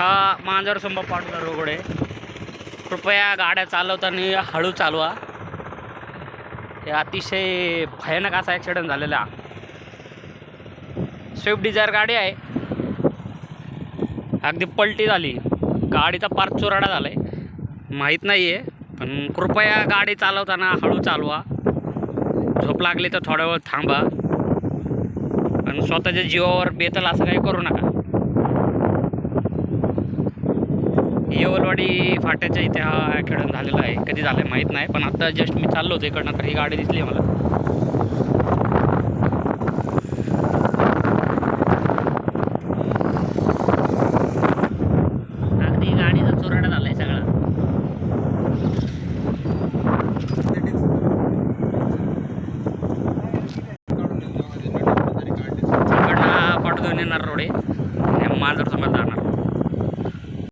हा मांजरसंबा पाटला रोड आहे कृपया गाड्या चालवताना हळू चालवा. हे अतिशय भयानक असा ॲक्सिडेंट झालेला. स्विफ्ट डिझायर गाडी आहे. अगदी पलटी झाली. गाडीचा पार चुराडा झाला आहे माहीत नाही आहे पण कृपया गाडी चालवताना हळू चालवा. झोप लागली तर थोडा वेळ थांबा. पण स्वतःच्या जीवावर बेतल असं काही करू नका. येवलवाडी फाट्याच्या इथे हा ॲक्सिडेंट झालेला आहे. कधी झालं आहे माहीत नाही पण आत्ता जस्ट मी चाललो होतो इकडनं तर ही गाडी दिसली मला. अगदी गाडीचा चुराडा झाला आहे सगळा. इकडनं पाठवून येणार रोडे. मांजर समजणार